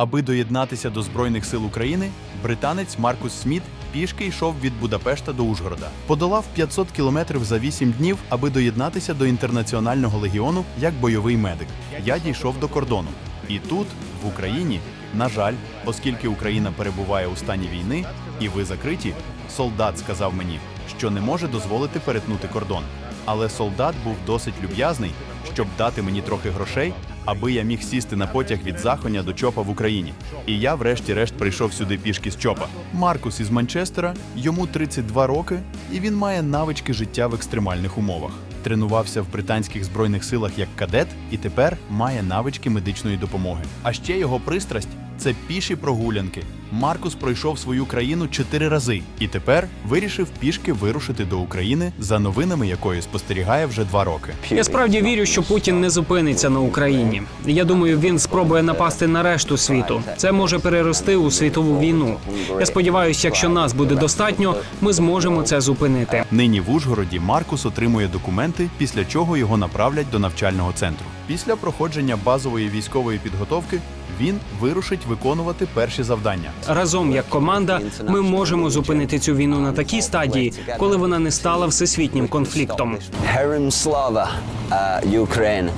Аби доєднатися до Збройних сил України, британець Маркус Сміт пішки йшов від Будапешта до Ужгорода. Подолав 500 кілометрів за 8 днів, аби доєднатися до інтернаціонального легіону як бойовий медик. Я дійшов до кордону. І тут, в Україні, на жаль, оскільки Україна перебуває у стані війни, і ви закриті, солдат сказав мені, що не може дозволити перетнути кордон. Але солдат був досить люб'язний, щоб дати мені трохи грошей, аби я міг сісти на потяг від Захоня до Чопа в Україні. І я, врешті-решт, прийшов сюди пішки з Чопа. Маркус із Манчестера, йому 32 роки, і він має навички життя в екстремальних умовах. Тренувався в британських збройних силах як кадет і тепер має навички медичної допомоги. А ще його пристрасть це піші прогулянки. Маркус пройшов свою країну чотири рази і тепер вирішив пішки вирушити до України, за новинами якої спостерігає вже два роки. Я справді вірю, що Путін не зупиниться на Україні. Я думаю, він спробує напасти на решту світу. Це може перерости у світову війну. Я сподіваюся, якщо нас буде достатньо, ми зможемо це зупинити. Нині в Ужгороді Маркус отримує документи, після чого його направлять до навчального центру. Після проходження базової військової підготовки він вирушить виконувати перші завдання. Разом як команда ми можемо зупинити цю війну на такій стадії, коли вона не стала всесвітнім конфліктом. Героям слава, е, Україна!